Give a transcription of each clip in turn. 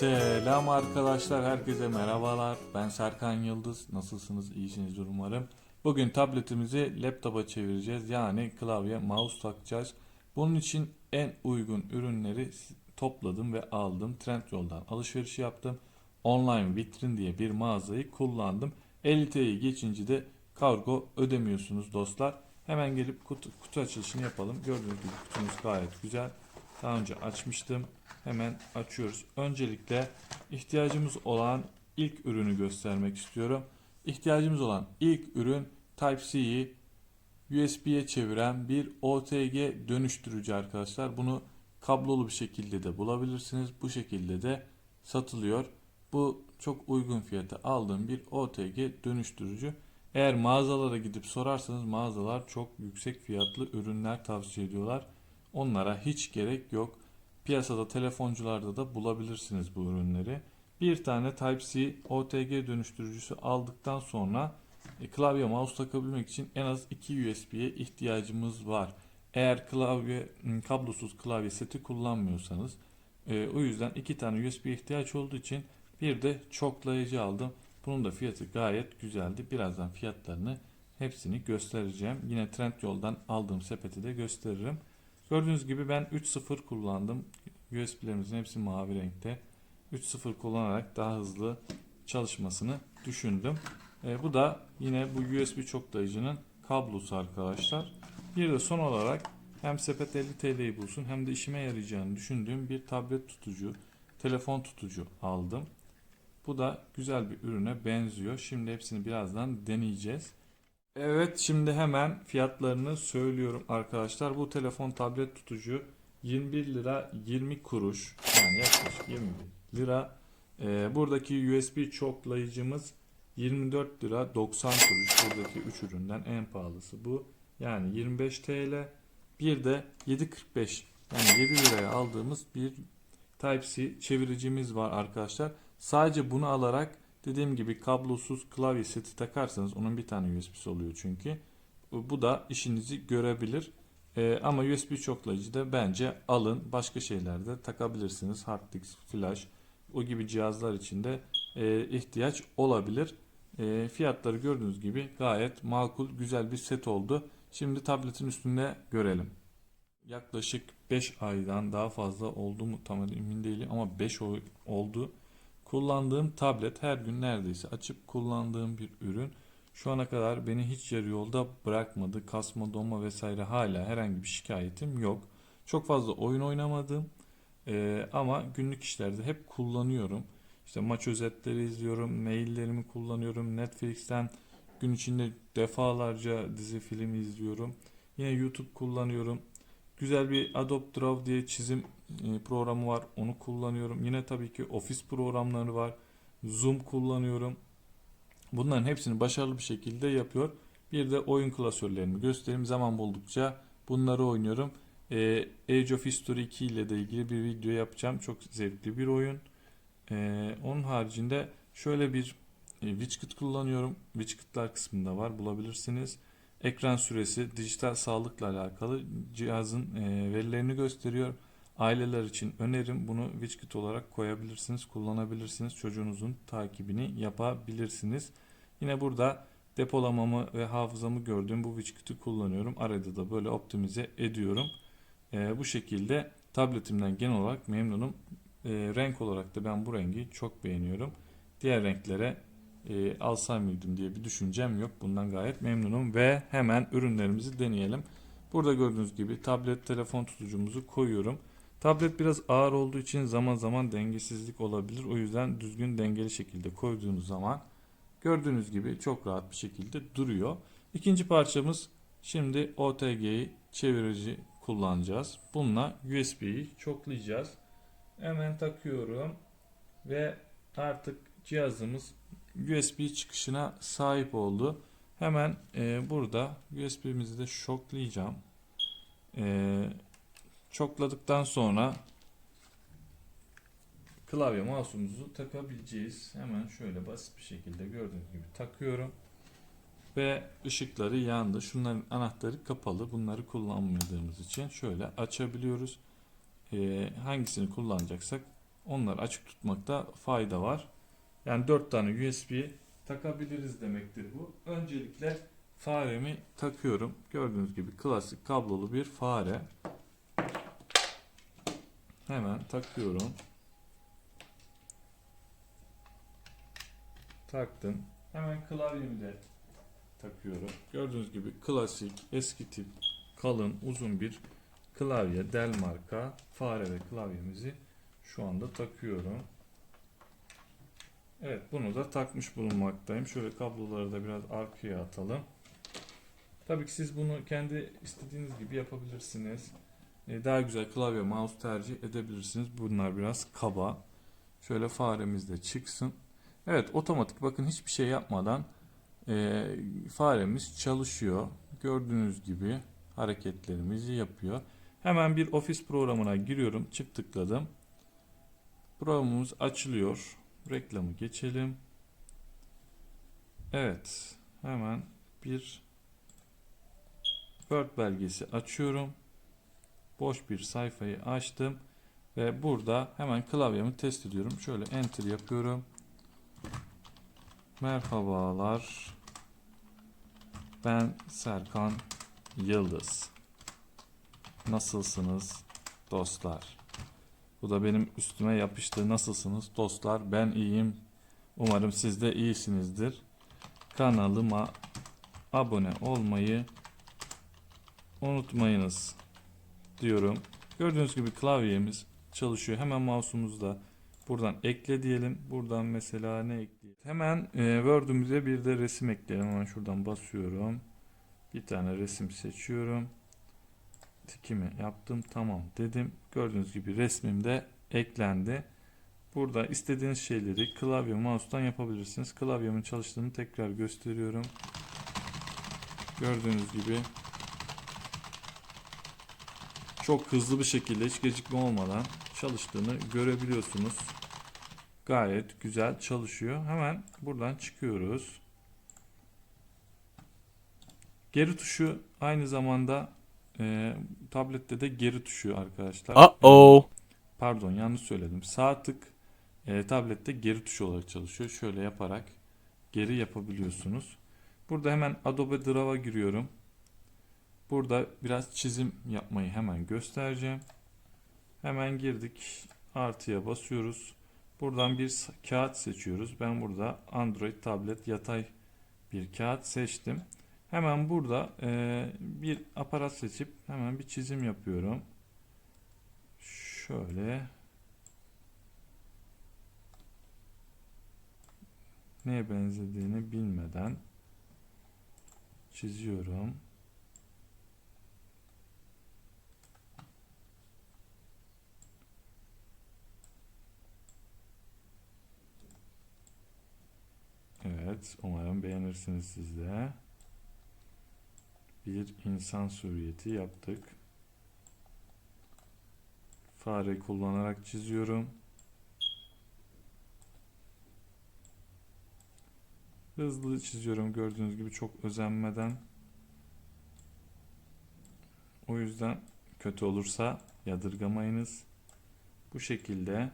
Selam arkadaşlar, herkese merhabalar. Ben Serkan Yıldız. Nasılsınız? İyisinizdir umarım. Bugün tabletimizi laptopa çevireceğiz. Yani klavye, mouse takacağız. Bunun için en uygun ürünleri topladım ve aldım. Trendyol'dan alışveriş yaptım. Online Vitrin diye bir mağazayı kullandım. 50 TL'yi geçince de kargo ödemiyorsunuz dostlar. Hemen gelip kutu, kutu açılışını yapalım. Gördüğünüz gibi kutumuz gayet güzel. Daha önce açmıştım. Hemen açıyoruz. Öncelikle ihtiyacımız olan ilk ürünü göstermek istiyorum. İhtiyacımız olan ilk ürün Type-C'yi USB'ye çeviren bir OTG dönüştürücü arkadaşlar. Bunu kablolu bir şekilde de bulabilirsiniz. Bu şekilde de satılıyor. Bu çok uygun fiyata aldığım bir OTG dönüştürücü. Eğer mağazalara gidip sorarsanız mağazalar çok yüksek fiyatlı ürünler tavsiye ediyorlar. Onlara hiç gerek yok. Piyasada telefoncularda da bulabilirsiniz bu ürünleri. Bir tane Type-C OTG dönüştürücüsü aldıktan sonra e, klavye mouse takabilmek için en az 2 USB'ye ihtiyacımız var. Eğer klavye m, kablosuz klavye seti kullanmıyorsanız e, o yüzden iki tane USB ihtiyaç olduğu için bir de çoklayıcı aldım. Bunun da fiyatı gayet güzeldi. Birazdan fiyatlarını hepsini göstereceğim. Yine Trendyol'dan aldığım sepeti de gösteririm. Gördüğünüz gibi ben 3.0 kullandım. USB'lerimizin hepsi mavi renkte. 3.0 kullanarak daha hızlı çalışmasını düşündüm. E, bu da yine bu USB çoklayıcının kablosu arkadaşlar. Bir de son olarak hem sepet 50 TL'yi bulsun hem de işime yarayacağını düşündüğüm bir tablet tutucu, telefon tutucu aldım. Bu da güzel bir ürüne benziyor. Şimdi hepsini birazdan deneyeceğiz. Evet şimdi hemen fiyatlarını söylüyorum arkadaşlar. Bu telefon tablet tutucu 21 lira 20 kuruş yani yaklaşık 21 lira. Ee, buradaki USB çoklayıcımız 24 lira 90 kuruş. Buradaki 3 üründen en pahalısı bu. Yani 25 TL. Bir de 7.45 yani 7 liraya aldığımız bir Type-C çeviricimiz var arkadaşlar. Sadece bunu alarak dediğim gibi kablosuz klavye seti takarsanız onun bir tane USB'si oluyor çünkü. Bu da işinizi görebilir. Ee, ama USB çoklayıcı da bence alın. Başka şeylerde takabilirsiniz. Hard disk, flash o gibi cihazlar için de e, ihtiyaç olabilir. E, fiyatları gördüğünüz gibi gayet makul, güzel bir set oldu. Şimdi tabletin üstünde görelim. Yaklaşık 5 aydan daha fazla oldu mu tam emin değilim ama 5 oldu. Kullandığım tablet her gün neredeyse açıp kullandığım bir ürün. Şu ana kadar beni hiç yarı yolda bırakmadı. Kasma, donma vesaire hala herhangi bir şikayetim yok. Çok fazla oyun oynamadım. Ee, ama günlük işlerde hep kullanıyorum. İşte maç özetleri izliyorum, maillerimi kullanıyorum. Netflix'ten gün içinde defalarca dizi film izliyorum. Yine YouTube kullanıyorum. Güzel bir Adobe Draw diye çizim e, programı var. Onu kullanıyorum. Yine tabii ki Office programları var. Zoom kullanıyorum. Bunların hepsini başarılı bir şekilde yapıyor. Bir de oyun klasörlerimi göstereyim. Zaman buldukça bunları oynuyorum. Ee, Age of History 2 ile de ilgili bir video yapacağım. Çok zevkli bir oyun. Ee, onun haricinde şöyle bir e, widget kullanıyorum. Widgetler kısmında var. Bulabilirsiniz. Ekran süresi, dijital sağlıkla alakalı cihazın e, verilerini gösteriyor. Aileler için önerim bunu widget olarak koyabilirsiniz, kullanabilirsiniz. Çocuğunuzun takibini yapabilirsiniz. Yine burada depolamamı ve hafızamı gördüğüm bu widget'i kullanıyorum. Arada da böyle optimize ediyorum. E, bu şekilde tabletimden genel olarak memnunum. E, renk olarak da ben bu rengi çok beğeniyorum. Diğer renklere e, alsam mıydım diye bir düşüncem yok. Bundan gayet memnunum ve hemen ürünlerimizi deneyelim. Burada gördüğünüz gibi tablet telefon tutucumuzu koyuyorum. Tablet biraz ağır olduğu için zaman zaman dengesizlik olabilir. O yüzden düzgün dengeli şekilde koyduğunuz zaman gördüğünüz gibi çok rahat bir şekilde duruyor. İkinci parçamız şimdi OTG'yi çevirici kullanacağız. Bununla USB'yi çoklayacağız. Hemen takıyorum ve artık cihazımız USB çıkışına sahip oldu. Hemen e, burada USB'mizi de şoklayacağım. E, çokladıktan sonra klavye mouse'umuzu takabileceğiz. Hemen şöyle basit bir şekilde gördüğünüz gibi takıyorum. Ve ışıkları yandı. Şunların anahtarı kapalı. Bunları kullanmadığımız için şöyle açabiliyoruz. E, hangisini kullanacaksak onları açık tutmakta fayda var. Yani 4 tane USB takabiliriz demektir bu. Öncelikle faremi takıyorum. Gördüğünüz gibi klasik kablolu bir fare. Hemen takıyorum. Taktım. Hemen klavyemi de takıyorum. Gördüğünüz gibi klasik eski tip kalın uzun bir klavye Dell marka fare ve klavyemizi şu anda takıyorum. Evet bunu da takmış bulunmaktayım. Şöyle kabloları da biraz arkaya atalım. Tabii ki siz bunu kendi istediğiniz gibi yapabilirsiniz. Ee, Daha güzel klavye mouse tercih edebilirsiniz. Bunlar biraz kaba. Şöyle faremiz de çıksın. Evet otomatik bakın hiçbir şey yapmadan e, faremiz çalışıyor. Gördüğünüz gibi hareketlerimizi yapıyor. Hemen bir ofis programına giriyorum. Çift tıkladım. Programımız açılıyor. Reklamı geçelim. Evet. Hemen bir Word belgesi açıyorum. Boş bir sayfayı açtım. Ve burada hemen klavyemi test ediyorum. Şöyle enter yapıyorum. Merhabalar. Ben Serkan Yıldız. Nasılsınız dostlar? Bu da benim üstüme yapıştı. Nasılsınız dostlar? Ben iyiyim. Umarım siz de iyisinizdir. Kanalıma abone olmayı unutmayınız diyorum. Gördüğünüz gibi klavyemiz çalışıyor. Hemen mouse'umuzda buradan ekle diyelim. Buradan mesela ne ekleyelim? Hemen e, Word'ümüze bir de resim ekleyelim. Hemen şuradan basıyorum. Bir tane resim seçiyorum. Tikimi yaptım. Tamam dedim. Gördüğünüz gibi resmim de eklendi. Burada istediğiniz şeyleri klavye mouse'tan yapabilirsiniz. Klavyemin çalıştığını tekrar gösteriyorum. Gördüğünüz gibi çok hızlı bir şekilde hiç gecikme olmadan çalıştığını görebiliyorsunuz. Gayet güzel çalışıyor. Hemen buradan çıkıyoruz. Geri tuşu aynı zamanda e, tablette de geri tuşu arkadaşlar. Uh-oh. Pardon yanlış söyledim. Sağ tık e, tablette geri tuşu olarak çalışıyor. Şöyle yaparak geri yapabiliyorsunuz. Burada hemen Adobe Draw'a giriyorum. Burada biraz çizim yapmayı hemen göstereceğim. Hemen girdik. Artıya basıyoruz. Buradan bir kağıt seçiyoruz. Ben burada Android tablet yatay bir kağıt seçtim. Hemen burada e, bir aparat seçip hemen bir çizim yapıyorum. Şöyle neye benzediğini bilmeden çiziyorum. Evet, umarım beğenirsiniz siz de. Bir insan suriyeti yaptık. Fare kullanarak çiziyorum. Hızlı çiziyorum gördüğünüz gibi çok özenmeden. O yüzden kötü olursa yadırgamayınız. Bu şekilde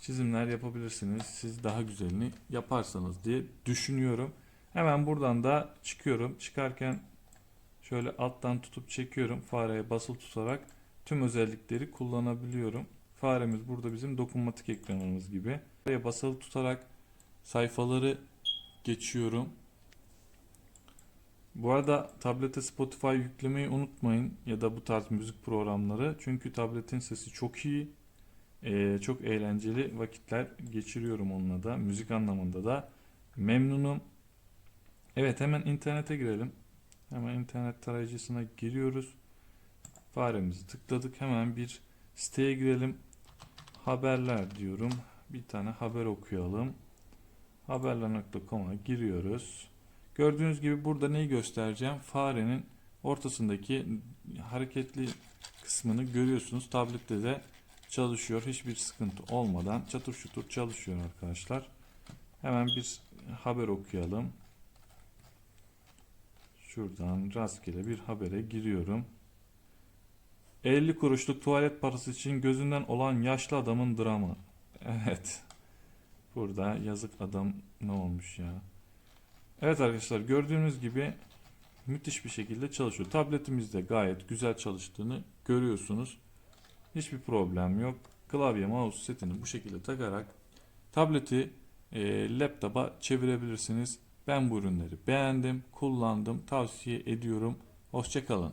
çizimler yapabilirsiniz. Siz daha güzelini yaparsanız diye düşünüyorum. Hemen buradan da çıkıyorum. Çıkarken şöyle alttan tutup çekiyorum. Fareye basılı tutarak tüm özellikleri kullanabiliyorum. Faremiz burada bizim dokunmatik ekranımız gibi. Buraya basılı tutarak sayfaları geçiyorum. Bu arada tablete Spotify yüklemeyi unutmayın ya da bu tarz müzik programları. Çünkü tabletin sesi çok iyi. Ee, çok eğlenceli vakitler geçiriyorum onunla da. Müzik anlamında da memnunum. Evet hemen internete girelim. Hemen internet tarayıcısına giriyoruz. Faremizi tıkladık. Hemen bir siteye girelim. Haberler diyorum. Bir tane haber okuyalım. Haberler.com'a giriyoruz. Gördüğünüz gibi burada neyi göstereceğim? Farenin ortasındaki hareketli kısmını görüyorsunuz. Tablette de çalışıyor. Hiçbir sıkıntı olmadan çatır çutur çalışıyor arkadaşlar. Hemen bir haber okuyalım. Şuradan rastgele bir habere giriyorum. 50 kuruşluk tuvalet parası için gözünden olan yaşlı adamın dramı. Evet. Burada yazık adam ne olmuş ya. Evet arkadaşlar gördüğünüz gibi müthiş bir şekilde çalışıyor. Tabletimizde gayet güzel çalıştığını görüyorsunuz. Hiçbir problem yok. Klavye mouse setini bu şekilde takarak tableti e, laptopa çevirebilirsiniz. Ben bu ürünleri beğendim, kullandım, tavsiye ediyorum. Hoşçakalın.